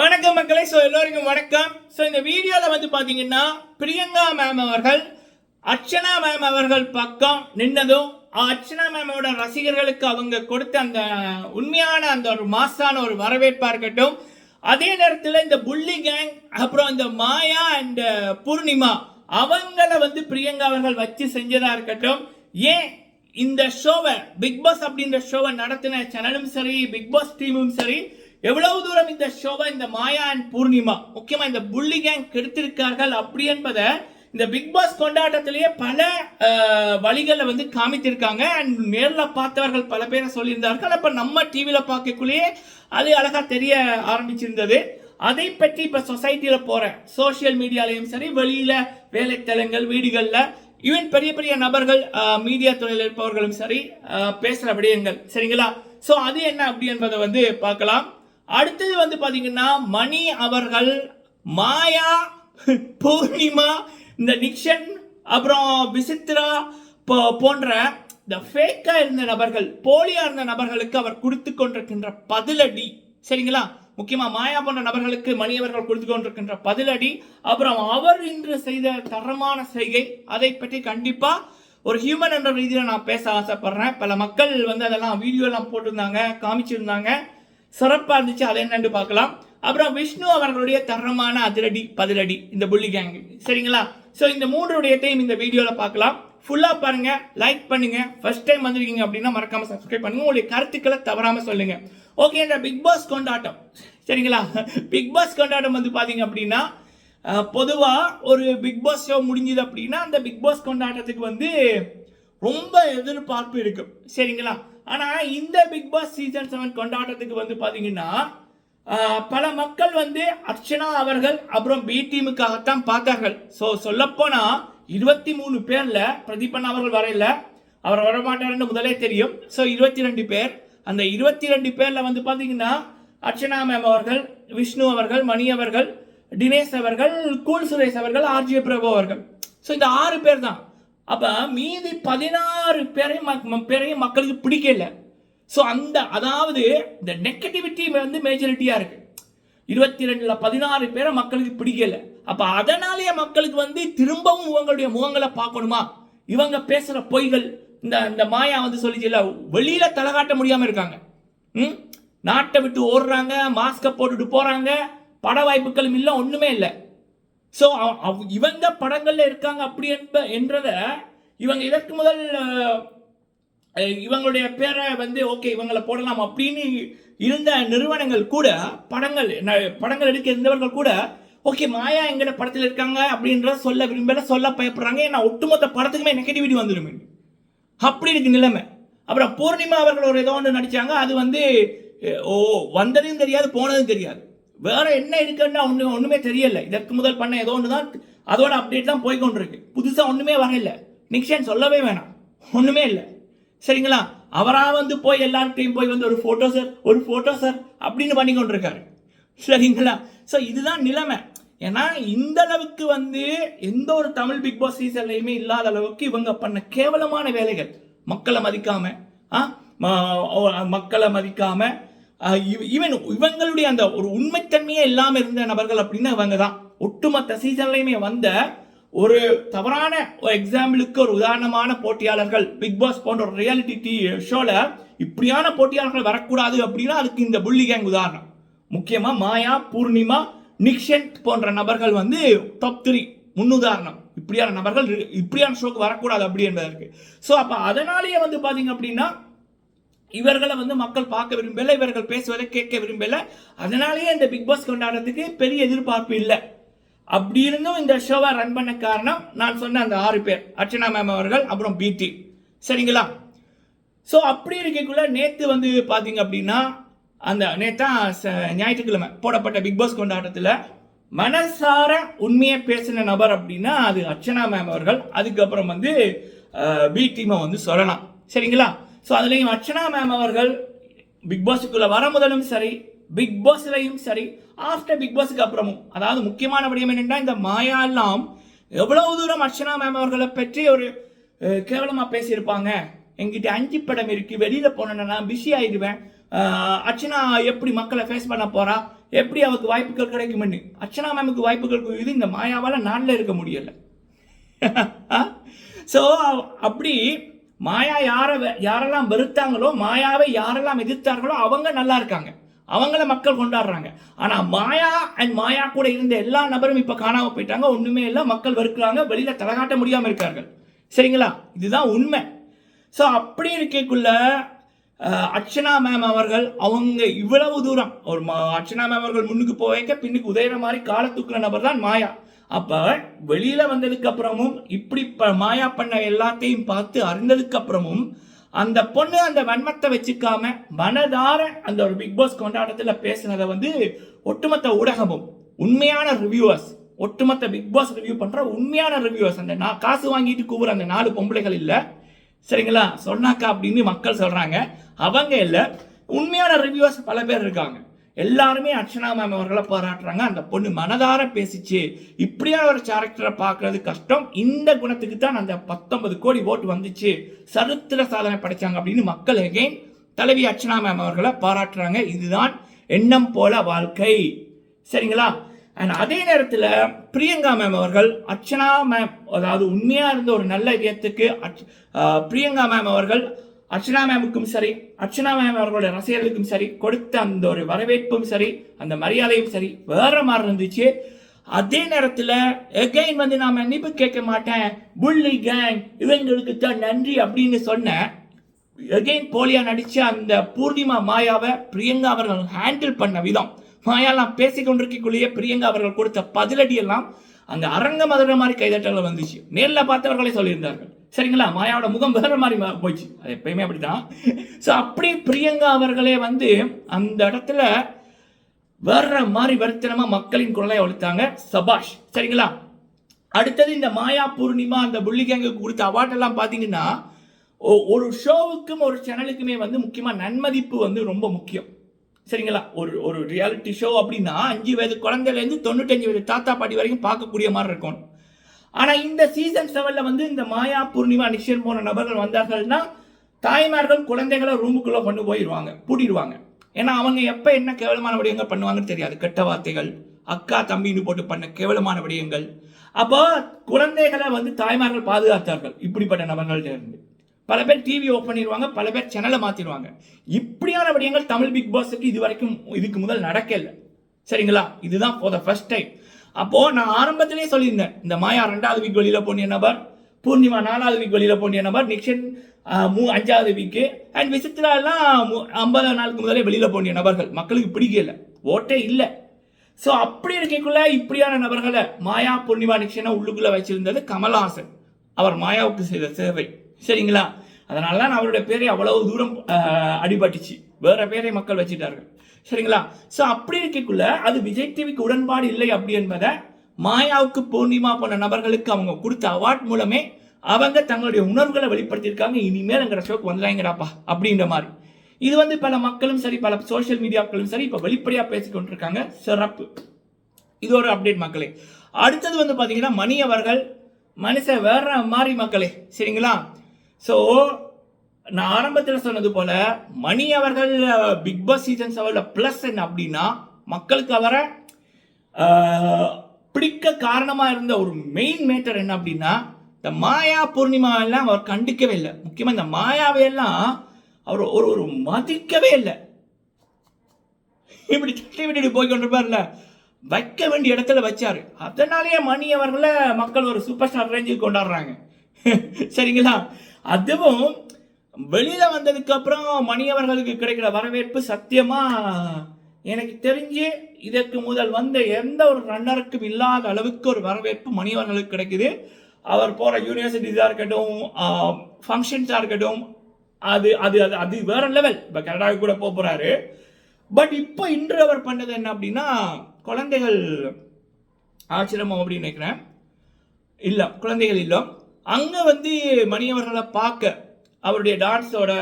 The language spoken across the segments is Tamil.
வணக்கம் மக்களே. ஸோ எல்லோருக்கும் வணக்கம். ஸோ இந்த வீடியோவில் வந்து பார்த்தீங்கன்னா பிரியங்கா மேம் அவர்கள் அர்ச்சனா மேம் அவர்கள் பக்கம் நின்னதும் அர்ச்சனா மேமோட ரசிகர்களுக்கு அவங்க கொடுத்த அந்த உண்மையான அந்த ஒரு மாசான ஒரு வரவேற்பாக இருக்கட்டும். அதே நேரத்தில் இந்த புள்ளி கேங் அப்புறம் இந்த மாயா அண்ட் பூர்ணிமா அவங்கள வந்து பிரியங்கா அவர்கள் வச்சு செஞ்சதாக இருக்கட்டும். ஏன் இந்த ஷோவை பிக் பாஸ் அப்படின்ற ஷோவை நடத்தின சேனலும் சரி பிக் பாஸ் டீமும் சரி எவ்வளவு தூரம் இந்த ஷோவை இந்த மாயா அண்ட் பூர்ணிமா முக்கியமா இந்த புள்ளி கேங் கெடுத்திருக்கார்கள் அப்படி என்பதை இந்த பிக் பாஸ் கொண்டாட்டத்திலேயே பல வழிகளில் வழிகளை வந்து காமித்திருக்காங்க. அண்ட் நேரில் பார்த்தவர்கள் பல பேரை சொல்லியிருந்தார்கள். அப்ப நம்ம டிவியில் பார்க்கக்குள்ளேயே அது அழகாக தெரிய ஆரம்பிச்சிருந்தது. அதை பற்றி இப்ப சொசைட்டில போற சோஷியல் மீடியாலையும் சரி வெளியில வேலைத்தலங்கள் வீடுகளில் ஈவன் பெரிய பெரிய நபர்கள் மீடியா துறையில் இருப்பவர்களும் சரி பேசுகிற பேசுற விடயங்கள். சரிங்களா? ஸோ அது என்ன அப்படி என்பதை வந்து பார்க்கலாம். அடுத்தது வந்து பார்த்தீங்கன்னா மணி அவர்கள் மாயா பூர்ணிமா இந்த நிக்ஷன் அப்புறம் விசித்ரா போ- போன்ற இந்த ஃபேக்காக இருந்த நபர்கள் போலியாக இருந்த நபர்களுக்கு அவர் கொடுத்து கொண்டிருக்கின்ற பதிலடி சரிங்களா? முக்கியமாக மாயா போன்ற நபர்களுக்கு மணி அவர்கள் கொடுத்து கொண்டிருக்கின்ற பதிலடி அப்புறம் அவர் இன்று செய்த தரமான செய்கை அதை பற்றி கண்டிப்பாக ஒரு ஹியூமன் என்ற ரீதியில் நான் பேச ஆசைப்படுறேன். பல மக்கள் வந்து அதெல்லாம் வீடியோலாம் போட்டிருந்தாங்க காமிச்சிருந்தாங்க. சிறப்பாக இருந்துச்சு அதை என்னன்னு பார்க்கலாம். அப்புறம் விஷ்ணு அவர்களுடைய தரமான அதிரடி பதிலடி இந்த புள்ளி கேங் சரிங்களா? ஸோ இந்த மூன்று டைம் இந்த வீடியோவில் பார்க்கலாம். ஃபுல்லாக பாருங்க லைக் பண்ணுங்க. ஃபர்ஸ்ட் டைம் வந்திருக்கீங்க அப்படின்னா மறக்காம சப்ஸ்கிரைப் பண்ணுங்க. உங்களுடைய கருத்துக்களை தவறாமல் சொல்லுங்க. ஓகே இந்த பிக் பாஸ் கொண்டாட்டம். சரிங்களா? பிக் பாஸ் கொண்டாட்டம் வந்து பார்த்தீங்க அப்படின்னா பொதுவாக ஒரு பிக் பாஸ் ஷோ முடிஞ்சுது அப்படின்னா அந்த பிக் பாஸ் கொண்டாட்டத்துக்கு வந்து ரொம்ப எதிர்பார்ப்பு இருக்கும் சரிங்களா? ஆனால் இந்த பிக் பாஸ் சீசன் செவன் கொண்டாட்டத்துக்கு வந்து பார்த்தீங்கன்னா பல மக்கள் வந்து அர்ச்சனா அவர்கள் அப்புறம் பி டீமுக்காகத்தான் பார்த்தார்கள். ஸோ சொல்லப்போனால் இருபத்தி மூணு பேரில் பிரதீபன் அவர்கள் வரையில அவர் வரமாட்டார்னு முதலே தெரியும். ஸோ இருபத்தி ரெண்டு பேர். அந்த இருபத்தி ரெண்டு பேரில் வந்து பார்த்தீங்கன்னா அர்ச்சனா மேம் அவர்கள் விஷ்ணு அவர்கள் மணி அவர்கள் தினேஷ் அவர்கள் கூல் சுரேஷ் அவர்கள் ஆர்ஜே பிரபு அவர்கள். ஸோ இந்த ஆறு பேர் தான். அப்போ மீதி பதினாறு பேரையும் மக்- பேரையும் மக்களுக்கு பிடிக்கல. ஸோ அந்த அதாவது இந்த நெகட்டிவிட்டி வந்து மேஜாரிட்டியாக இருக்கு. இருபத்தி ரெண்டில் பதினாறு பேரை மக்களுக்கு பிடிக்கல. அப்போ அதனாலேயே மக்களுக்கு வந்து திரும்பவும் இவங்களுடைய முகங்களை பார்க்கணுமா? இவங்க பேசுகிற பொய்கள் இந்த இந்த மாயா வந்து சொல்லிச்சுல வெளியில் தலை காட்ட முடியாமல் இருக்காங்க. ம்? நாட்டை விட்டு ஓடுறாங்க மாஸ்கை போட்டுட்டு போகிறாங்க பட வாய்ப்புகளும் இல்லை ஒன்றுமே இல்லை. ஸோ இவங்க படங்களில் இருக்காங்க அப்படி என்ப என்றத இவங்க இதற்கு முதல் இவங்களுடைய பேரை வந்து ஓகே இவங்களை போடலாம் அப்படின்னு இருந்த நிறுவனங்கள் கூட படங்கள் படங்கள் எடுக்க இருந்தவர்கள் கூட ஓகே மாயா எங்கட படத்தில் இருக்காங்க அப்படின்றத சொல்ல விரும்பல சொல்ல பயப்படுறாங்க. ஏன்னா ஒட்டுமொத்த படத்துக்குமே நெகட்டிவிட்டி வந்துடும் அப்படி இருக்கு நிலைமை. அப்புறம் பூர்ணிமா அவர்கள் ஒரு ஏதோ ஒன்று நடித்தாங்க அது வந்து ஓ வந்ததும் தெரியாது போனதும் தெரியாது. வேற என்ன இருக்குன்னா ஒன்று ஒன்றுமே தெரியல. இதற்கு முதல் பண்ண ஏதோ ஒன்று தான் அதோட அப்டேட் தான் போய் கொண்டிருக்கு. ஒன்றுமே ஒண்ணுமே வரல நிக்ஷன் சொல்லவே வேணாம். ஒன்றுமே இல்லை. சரிங்களா? அவராக வந்து போய் எல்லார்கிட்டையும் போய் வந்து ஒரு ஃபோட்டோ சார் ஒரு ஃபோட்டோ சார் அப்படின்னு பண்ணி கொண்டிருக்காரு. சரிங்களா? ஸோ இதுதான் நிலைமை. ஏன்னா இந்த அளவுக்கு வந்து எந்த ஒரு தமிழ் பிக் பாஸ் சீசன்லையுமே இல்லாத அளவுக்கு இவங்க பண்ண கேவலமான வேலைகள். மக்களை மதிக்காம ஆ, மக்களை மதிக்காம ஈவன் இவங்களுடைய அந்த ஒரு உண்மைத்தன்மையே இல்லாமல் இருந்த நபர்கள் அப்படின்னா இவங்க தான். ஒட்டுமொத்த சீசன்லையுமே வந்த ஒரு தவறான ஒரு எக்ஸாம்பிளுக்கு ஒரு உதாரணமான போட்டியாளர்கள் பிக் பாஸ் போன்ற ஒரு ரியாலிட்டி டி ஷோல இப்படியான போட்டியாளர்கள் வரக்கூடாது அப்படின்னா அதுக்கு இந்த புள்ளி கேங் உதாரணம். முக்கியமா மாயா பூர்ணிமா நிக்ஷன் போன்ற நபர்கள் வந்து டாப் த்ரீ முன்னுதாரணம் இப்படியான நபர்கள் இப்படியான ஷோக்கு வரக்கூடாது அப்படி என்பதற்கு. ஸோ அப்போ அதனாலேயே வந்து பார்த்தீங்க அப்படின்னா இவர்களை வந்து மக்கள் பார்க்க விரும்பல இவர்கள் பேசுவதை கேட்க விரும்பல. அதனாலேயே இந்த பிக் பாஸ் கொண்டாடுறதுக்கு பெரிய எதிர்பார்ப்பு இல்லை. அப்படி இருந்தும் இந்த ஷோவை ரன் பண்ண காரணம் நான் சொன்ன அந்த ஆறு பேர் அர்ச்சனா மேம் அவர்கள் அப்புறம் பிடி சரிங்களா? ஸோ அப்படி இருக்கக்குள்ள நேத்து வந்து பார்த்தீங்க அப்படின்னா அந்த நேத்தா ச- ஞாயிற்றுக்கிழமை போடப்பட்ட பிக் பாஸ் கொண்டாட்டத்தில் மனசார உண்மையை பேசின நபர் அப்படின்னா அது அர்ச்சனா மேம் அவர்கள். அதுக்கப்புறம் வந்து பி டீமை வந்து சொல்லலாம். சரிங்களா? ஸோ அதுலேயும் அர்ச்சனா மேம் அவர்கள் பிக் பாஸுக்குள்ளே வர முதலும் சரி பிக் பாஸ்லையும் சரி ஆஃப்டர் பிக் பாஸுக்கு அப்புறமும் அதாவது முக்கியமான விடயம் என்னென்னா இந்த மாயா எல்லாம் எவ்வளவு தூரம் அர்ச்சனா மேம் அவர்களை பற்றி ஒரு கேவலமாக பேசியிருப்பாங்க. எங்கிட்ட அஞ்சு படம் இருக்குது வெளியில் போனேன்னா நான் பிஸி ஆயிடுவேன். அர்ச்சனா எப்படி மக்களை ஃபேஸ் பண்ண போகிறா எப்படி அவருக்கு வாய்ப்புகள் கிடைக்கும்னு? அர்ச்சனா மேமுக்கு வாய்ப்புகள் இது இந்த மாயாவால் நாளில் இருக்க முடியலை. ஸோ அப்படி மாயா யாரை யாரெல்லாம் வெறுத்தாங்களோ மாயாவை யாரெல்லாம் எதிர்த்தார்களோ அவங்க நல்லா இருக்காங்க. அவங்கள மக்கள் கொண்டாடுறாங்க. ஆனால் மாயா அண்ட் மாயா கூட இருந்த எல்லா நபரும் இப்போ காணாமல் போயிட்டாங்க. ஒன்றுமே இல்லை மக்கள் வெறுக்கிறாங்க. வெளியில் தலகாட்ட முடியாமல் இருக்கார்கள். சரிங்களா? இதுதான் உண்மை. ஸோ அப்படி இருக்கக்குள்ள அர்ச்சனா மேம் அவர்கள் அவங்க இவ்வளவு தூரம் ஒரு அர்ச்சனா மேம் அவர்கள் முன்னுக்கு போவேங்க பின்னுக்கு உதயிற மாதிரி கால நபர் தான் மாயா. அப்ப வெளியில வந்ததுக்கு அப்புறமும் இப்படி இப்போ மாயா பண்ண எல்லாத்தையும் பார்த்து அறிந்ததுக்கு அப்புறமும் அந்த பொண்ணு அந்த வன்மத்தை வச்சுக்காம மனதார அந்த ஒரு பிக் பாஸ் கொண்டாட்டத்தில் பேசுனதை வந்து ஒட்டுமொத்த ஊடகமும் உண்மையான ரிவ்யூவர்ஸ் ஒட்டுமொத்த பிக் பாஸ் ரிவ்யூ பண்ற உண்மையான ரிவ்யூவர்ஸ் அந்த நான் காசு வாங்கிட்டு கூவுற அந்த நாலு பொம்பளைகள் இல்லை. சரிங்களா? சொன்னாக்கா அப்படின்னு மக்கள் சொல்றாங்க. அவங்க இல்லை. உண்மையான ரிவ்யூவர்ஸ் பல பேர் இருக்காங்க. எல்லாருமே அர்ச்சனா மேம் அவர்களை பாராட்டுறாங்க. அந்த பொண்ணு மனதார பேசிச்சு. இப்படியான ஒரு கேரக்டரை பார்க்கறது கஷ்டம். இந்த குணத்துக்கு தான் அந்த பத்தொன்பது கோடி ஓட்டு வந்துச்சு. சரித்திர சாதனை படைச்சாங்க அப்படின்னு மக்கள் எகைன் தலைவி அர்ச்சனா மேம் அவர்களை பாராட்டுறாங்க. இதுதான் எண்ணம் போல வாழ்க்கை. சரிங்களா? அண்ட் அதே நேரத்தில் பிரியங்கா மேம் அவர்கள் அர்ச்சனா மேம் அதாவது உண்மையாக இருந்த ஒரு நல்ல இதயத்துக்கு அர்ச்- பிரியங்கா மேம் அவர்கள் அர்ச்சனா மேமுக்கும் சரி அர்ச்சனா மேம் அவர்களுடைய ரசிகர்களுக்கும் சரி கொடுத்த அந்த ஒரு வரவேற்பும் சரி அந்த மரியாதையும் சரி வேற மாதிரி இருந்துச்சு. அதே நேரத்தில் எகைன் வந்து நான் மன்னிப்பு கேட்க மாட்டேன் புள்ளி கேங் இவங்களுக்கு தான் நன்றி அப்படின்னு சொன்னேன் எகைன் போலியா நடிச்ச அந்த பூர்ணிமா மாயாவை பிரியங்கா அவர்கள் ஹேண்டில் பண்ண விதம். மாயாலாம் பேசிக்கொண்டிருக்கக்குள்ளேயே பிரியங்கா அவர்கள் கொடுத்த பதிலடி எல்லாம் அரங்க மதுர மாதிரி கைதட்டல் வந்துச்சு. நேரில் பார்த்தவர்களே சொல்லியிருந்தார்கள். சரிங்களா? மாயாவோட முகம் வேற மாதிரி மா- போச்சு அது எப்பயுமே அப்படிதான் ஸோ அப்படி பிரியங்கா அவர்களே வந்து அந்த இடத்துல வேற மாதிரி வருத்தனமாக மக்களின் குரலை ஒழித்தாங்க சபாஷ். சரிங்களா? அடுத்தது இந்த மாயா பூர்ணிமா அந்த புள்ளிகேங்குக்கு கொடுத்த அவார்ட் எல்லாம் ஒரு ஷோவுக்கும் ஒரு சேனலுக்குமே வந்து முக்கியமாக நன்மதிப்பு வந்து ரொம்ப முக்கியம். சரிங்களா? ஒரு ஒரு ரியாலிட்டி ஷோ அப்படின்னா அஞ்சு வயது குழந்தையிலேருந்து தொண்ணூத்தஞ்சு வயது தாத்தா பாட்டி வரைக்கும் பார்க்கக்கூடிய மாதிரி இருக்கும் ஆனால் இந்த சீசன் செவனில் வந்து இந்த மாயா பூர்ணிமா நிஷன் போன நபர்கள் வந்தார்கள்னா தாய்மார்கள் குழந்தைகளை ரூமுக்குள்ளே கொண்டு போயிடுவாங்க பூட்டிடுவாங்க. ஏன்னா அவங்க எப்போ என்ன கேவலமான விடயங்கள் பண்ணுவாங்கன்னு தெரியாது. கெட்ட வார்த்தைகள் அக்கா தம்பின்னு போட்டு பண்ண கேவலமான விடயங்கள். அப்போ குழந்தைகளை வந்து தாய்மார்கள் பாதுகாத்தார்கள் இப்படிப்பட்ட நபர்கள்ட்ட இருந்து. பல பேர் டிவி ஓப்பன் பண்ணிடுவாங்க பல பேர் சேனலை மாற்றிடுவாங்க இப்படியான விடயங்கள் தமிழ் பிக் பாஸுக்கு இது வரைக்கும் இதுக்கு முதல் நடக்கலை. சரிங்களா? இதுதான் ஃபார் த ஃபர்ஸ்ட் டைம் அப்போ நான் ஆரம்பத்திலே சொல்லியிருந்தேன் இந்த மாயா ரெண்டாவது வீக் வெளியில போனிய நபர் பூர்ணிமா நாலாவது வீக் வெளியில போனிய நபர் நிக்ஷன் மூ அஞ்சாவது வீக்கு அண்ட் விசித்ரா எல்லாம் ஐம்பது நாளுக்கு முதலே வெளியில போனிய நபர்கள். மக்களுக்கு பிடிக்கல ஓட்டே இல்லை. ஸோ அப்படி இருக்கக்குள்ள இப்படியான நபர்களை மாயா பூர்ணிமா நிக்ஷனை உள்ளுக்குள்ள வச்சிருந்தது கமல்ஹாசன். அவர் மாயாவுக்கு செய்த சேவை. சரிங்களா? அதனால தான் அவருடைய பேரை அவ்வளவு தூரம் அடிபட்டுச்சு. வேற பேரை மக்கள் வச்சிட்டார்கள். சரிங்களா? ஸோ அப்படி இருக்கக்குள்ள அது விஜய் டிவிக்கு உடன்பாடு இல்லை அப்படி என்பதை மாயாவுக்கு பூர்ணிமா போன்ற நபர்களுக்கு அவங்க கொடுத்த அவார்ட் மூலமே அவங்க தங்களுடைய உணர்வுகளை வெளிப்படுத்தியிருக்காங்க. இனிமேல் எங்கிற ஷோக்கு வந்துடாங்கடாப்பா அப்படின்ற மாதிரி. இது வந்து பல மக்களும் சரி பல சோஷியல் மீடியாக்களும் சரி இப்போ வெளிப்படையாக பேசிக்கொண்டு இருக்காங்க சிறப்பு. இது ஒரு அப்டேட் மக்களே. அடுத்தது வந்து பார்த்தீங்கன்னா மணி அவர்கள் மனுஷன் வேற மாதிரி மக்களே. சரிங்களா? ஸோ நான் ஆரம்பத்தில் சொன்னது போல மணி அவர்கள் பிக் பாஸ் சீசன் செவனில் ப்ளஸ் என்ன அப்படின்னா மக்களுக்கு அவரை பிடிக்க காரணமாக இருந்த ஒரு மெயின் மேட்டர் என்ன அப்படின்னா இந்த மாயா பூர்ணிமா எல்லாம் அவர் கண்டுக்கவே இல்லை. முக்கியமாக இந்த மாயாவை எல்லாம் அவர் ஒரு ஒரு மதிக்கவே இல்லை. இப்படி தட்டி விட்டுட்டு போய் கொண்டிருப்பார்ல. வைக்க வேண்டிய இடத்துல வச்சாரு. அதனாலேயே மணி அவர்களை மக்கள் ஒரு சூப்பர் ஸ்டார் ரேஞ்சுக்கு கொண்டாடுறாங்க. சரிங்களா? அதுவும் வெளியில வந்ததுக்கு அப்புறம் மணி அவர்களுக்கு கிடைக்கிற வரவேற்பு சத்தியமா எனக்கு தெரிஞ்சு இதற்கு முதல் வந்த எந்த ஒரு ரன்னருக்கும் இல்லாத அளவுக்கு ஒரு வரவேற்பு மணி அவர்களுக்கு கிடைக்குது. அவர் போற யூனிவர்சிட்டிஸாக இருக்கட்டும் ஃபங்க்ஷன்ஸாக இருக்கட்டும் அது அது அது அது வேற லெவல் இப்போ கனடாவுக்கு கூட போக போறாரு. பட் இப்போ இன்று அவர் பண்ணது என்ன அப்படின்னா குழந்தைகள் ஆச்சிரமம் அப்படின்னு நினைக்கிறேன். இல்லை குழந்தைகள் இல்லம். அங்கே வந்து மணியவர்களை பார்க்க அவருடைய டான்ஸோட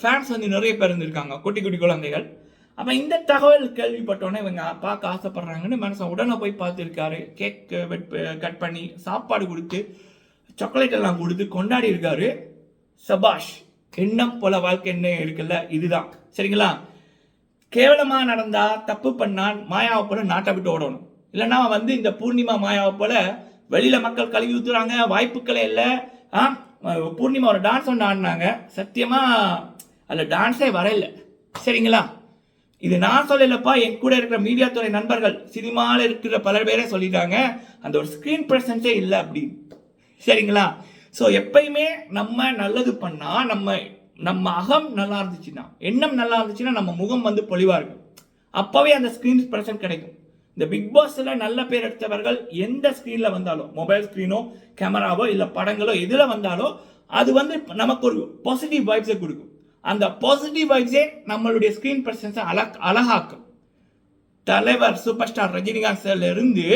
ஃபேன்ஸ் வந்து நிறைய பேர் இருந்திருக்காங்க. குட்டி குட்டி குழந்தைகள். அப்போ இந்த தகவல் கேள்விப்பட்டோன்னே இவங்க பார்க்க ஆசைப்படுறாங்கன்னு மனுஷன் உடனே போய் பார்த்துருக்காரு. கேக் கட் பண்ணி சாப்பாடு கொடுத்து சாக்லேட் எல்லாம் கொடுத்து கொண்டாடி இருக்காரு சபாஷ். எண்ணம் போல வாழ்க்கை என்ன இருக்குல்ல? இதுதான். சரிங்களா? கேவலமாக நடந்தா தப்பு பண்ணால் மாயாவை போல நாட்டை விட்டு ஓடணும். இல்லைன்னா வந்து இந்த பூர்ணிமா மாயாவை போல வெளியில் மக்கள் கழுவி ஊற்றுறாங்க வாய்ப்புகளே இல்லை. ஆ? பூர்ணிமா ஒரு டான்ஸ் ஒன்று ஆடினாங்க. சத்தியமாக அதில் டான்ஸே வரையில. சரிங்களா? இது நான் சொல்லலப்பா என் கூட இருக்கிற மீடியா துறை நண்பர்கள் சினிமாவில் இருக்கிற பல பேரே சொல்லிட்டாங்க. அந்த ஒரு ஸ்க்ரீன் ப்ரெசன்ஸே இல்லை அப்படின்னு சரிங்களா? ஸோ எப்பயுமே நம்ம நல்லது பண்ணால் நம்ம நம்ம அகம் நல்லா இருந்துச்சுன்னா எண்ணம் நல்லா இருந்துச்சுன்னா நம்ம முகம் வந்து பொலிவாக இருக்கும் அப்போவே அந்த ஸ்க்ரீன் ப்ரெசன்ட் கிடைக்கும். இந்த பிக் பாஸ்ல நல்ல பேர் எடுத்தவர்கள் எந்த ஸ்க்ரீனில் வந்தாலும் மொபைல் ஸ்க்ரீனோ கேமராவோ இல்லை படங்களோ எதில் வந்தாலோ அது வந்து நமக்கு ஒரு பாசிட்டிவ் வைப்ஸை கொடுக்கும். அந்த பாசிட்டிவ் வைப்ஸே நம்மளுடைய ஸ்க்ரீன் பர்சன்ஸை அழக் அழகாக்கும். தலைவர் சூப்பர் ஸ்டார் ரஜினிகாந்த் சார்லேருந்து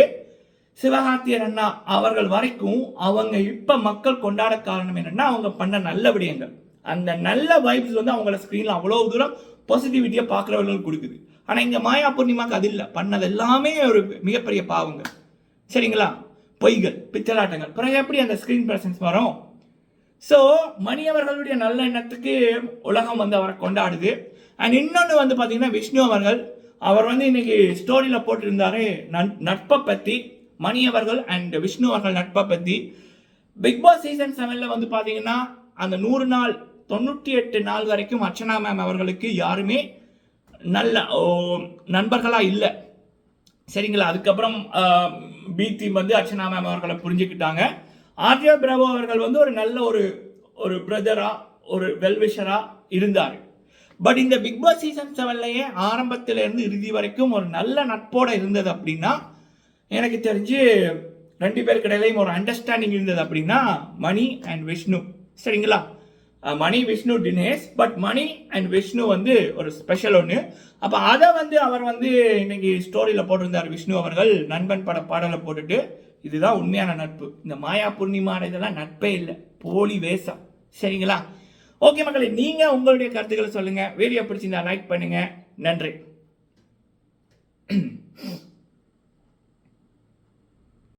இருந்து அண்ணா அவர்கள் வரைக்கும் அவங்க இப்போ மக்கள் கொண்டாட காரணம் என்னென்னா அவங்க பண்ண நல்ல விடயங்கள். அந்த நல்ல வைப்ஸ் வந்து அவங்கள ஸ்க்ரீனில் அவ்வளோ தூரம் பாசிட்டிவிட்டியை பார்க்குறவர்களுக்கு கொடுக்குது. ஆனால் இங்கே மாயா பூர்ணிமாக்கு அது இல்லை. பண்ணது எல்லாமே ஒரு மிகப்பெரிய பாவங்கள். சரிங்களா? பொய்கள் பித்தலாட்டங்கள். பிறகு எப்படி அந்த ஸ்க்ரீன் பிரசன்ஸ் வரும்? ஸோ மணி அவர்களுடைய நல்ல எண்ணத்துக்கு உலகம் வந்து அவரை கொண்டாடுது. அண்ட் இன்னொன்று வந்து பார்த்தீங்கன்னா விஷ்ணு அவர்கள் அவர் வந்து இன்னைக்கு ஸ்டோரியில் போட்டிருந்தாரு நட்- நட்பை பற்றி மணி அவர்கள் அண்ட் விஷ்ணு அவர்கள் நட்பை பற்றி பிக் பாஸ் சீசன் செவனில் வந்து பார்த்தீங்கன்னா அந்த நூறு நாள் தொண்ணூற்றி எட்டு நாள் வரைக்கும் அர்ச்சனா மேம் அவர்களுக்கு யாருமே நல்ல ஓ, இல்லை. சரிங்களா? அதுக்கப்புறம் பி டீம் வந்து அர்ச்சனா மேம் அவர்களை புரிஞ்சுக்கிட்டாங்க. ஆர்டிஓ பிரபு அவர்கள் வந்து ஒரு நல்ல ஒரு ஒரு பிரதராக ஒரு வெல்விஷராக இருந்தார். பட் இந்த பிக் பாஸ் சீசன் செவன்லையே ஆரம்பத்திலேருந்து இறுதி வரைக்கும் ஒரு நல்ல நட்போட இருந்தது அப்படின்னா எனக்கு தெரிஞ்சு ரெண்டு பேருக்கு இடையிலையும் ஒரு அண்டர்ஸ்டாண்டிங் இருந்தது அப்படின்னா மணி அண்ட் விஷ்ணு. சரிங்களா? மணி விஷ்ணு தினேஷ். பட் மணி அண்ட் விஷ்ணு வந்து ஒரு ஸ்பெஷல் ஒன்று அப்போ அதை வந்து அவர் வந்து இன்னைக்கு ஸ்டோரியில் போட்டிருந்தார் விஷ்ணு அவர்கள். நண்பன் பட பாடலை போட்டுட்டு. இதுதான் உண்மையான நட்பு. இந்த மாயா பூர்ணிமான இதெல்லாம் நட்பே இல்லை. போலி வேஷம். சரிங்களா? ஓகே மக்களே நீங்கள் உங்களுடைய கருத்துக்களை சொல்லுங்கள் வீடியோ பிடிச்சிருந்தா லைக் பண்ணுங்கள் நன்றி.